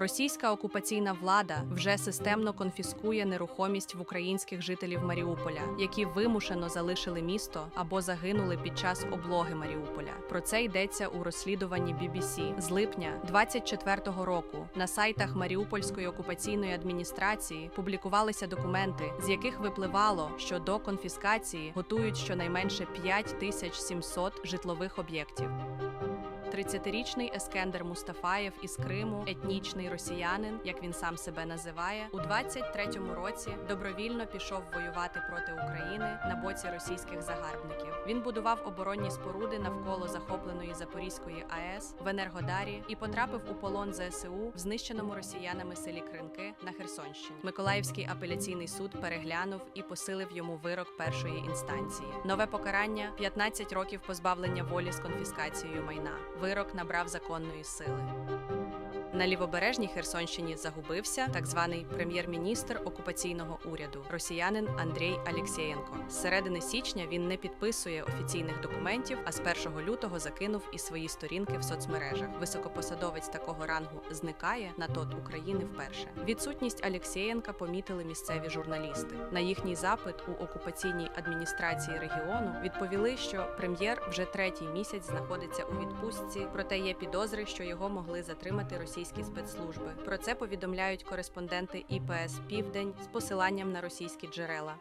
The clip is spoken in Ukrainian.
Російська окупаційна влада вже системно конфіскує нерухомість в українських жителів Маріуполя, які вимушено залишили місто або загинули під час облоги Маріуполя. Про це йдеться у розслідуванні BBC з липня 24-го року. На сайтах Маріупольської окупаційної адміністрації публікувалися документи, з яких випливало, що до конфіскації готують щонайменше 5700 житлових об'єктів. 30-річний Ескендер Мустафаєв із Криму, етнічний росіянин, як він сам себе називає, у 23-му році добровільно пішов воювати проти України на боці російських загарбників. Він будував оборонні споруди навколо захопленої Запорізької АЕС в Енергодарі і потрапив у полон ЗСУ в знищеному росіянами селі Кринки на Херсонщині. Миколаївський апеляційний суд переглянув і посилив йому вирок першої інстанції. Нове покарання 15 років позбавлення волі з конфіскацією майна. Вирок набрав законної сили. На лівобережній Херсонщині загубився так званий прем'єр-міністр окупаційного уряду росіянин Андрій Алєксєєнко. З середини січня він не підписує офіційних документів, а з 1 лютого закинув і свої сторінки в соцмережах. Високопосадовець такого рангу зникає на тот України вперше. Відсутність Алєксєєнка помітили місцеві журналісти. На їхній запит у окупаційній адміністрації регіону відповіли, що прем'єр вже третій місяць знаходиться у відпустці, проте є підозри, що його могли затримати російські спецслужби. Про це повідомляють кореспонденти ІПС Південь з посиланням на російські джерела.